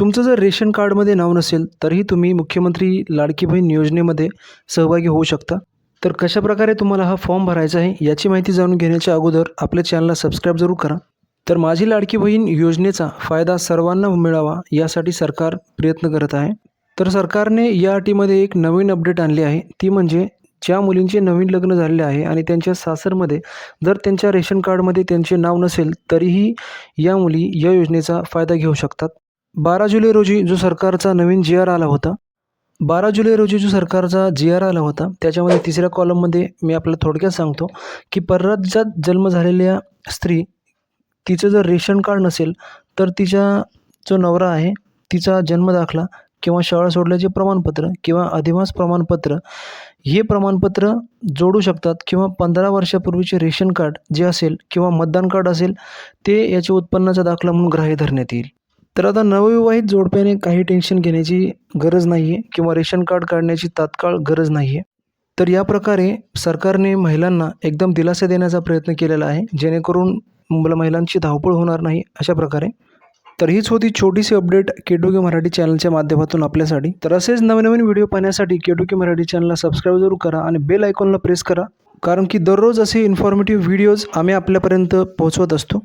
तुमचं जर रेशन कार्डमध्ये नाव नसेल तरीही तुम्ही मुख्यमंत्री लाडकी बहीण योजनेमध्ये सहभागी होऊ शकता. तर कशाप्रकारे तुम्हाला हा फॉर्म भरायचा आहे याची माहिती जाणून घेण्याच्या अगोदर आपल्या चॅनलला सबस्क्राईब जरूर करा. तर माझी लाडकी बहीण योजनेचा फायदा सर्वांना मिळावा यासाठी सरकार प्रयत्न करत आहे. तर सरकारने या अटीमध्ये एक नवीन अपडेट आणली आहे ती म्हणजे ज्या मुलींचे नवीन लग्न झालेले आहे आणि त्यांच्या सासरमध्ये जर त्यांच्या रेशन कार्डमध्ये त्यांचे नाव नसेल तरीही या मुली या योजनेचा फायदा घेऊ शकतात. बारा जुलै रोजी जो सरकारचा नवीन जी आर आला होता बारा जुलै रोजी जो सरकारचा जी आर आला होता त्याच्यामध्ये तिसऱ्या कॉलममध्ये मी आपल्याला थोडक्यात सांगतो की परराज्यात जन्म झालेल्या स्त्री तिचं जर रेशन कार्ड नसेल तर तिचा जो नवरा आहे तिचा जन्मदाखला किंवा शाळा सोडल्याचे प्रमाणपत्र किंवा अधिवास प्रमाणपत्र हे प्रमाणपत्र जोडू शकतात किंवा पंधरा वर्षापूर्वीचे रेशन कार्ड जे असेल किंवा मतदान कार्ड असेल ते याचे उत्पन्नाचा दाखला म्हणून ग्राह्य धरण्यात येईल. तर आता नवविवाहित जोडप्याने काही टेन्शन घेण्याची गरज नाही आहे किंवा रेशन कार्ड काढण्याची तात्काळ गरज नाही आहे तर या प्रकारे सरकारने महिलांना एकदम दिलासा देण्याचा प्रयत्न केलेला आहे जेणेकरून मुलं महिलांची धावपळ होणार नाही अशा प्रकारे. तर हीच होती छोटीशी अपडेट केटुके मराठी चॅनलच्या माध्यमातून आपल्यासाठी. तर असेच नवनवीन व्हिडिओ पाहण्यासाठी केटुके मराठी चॅनलला सबस्क्राईब जरूर करा आणि बेल आयकॉनला प्रेस करा. कारण की दररोज असे इन्फॉर्मेटिव्ह व्हिडिओज आम्ही आपल्यापर्यंत पोहोचवत असतो.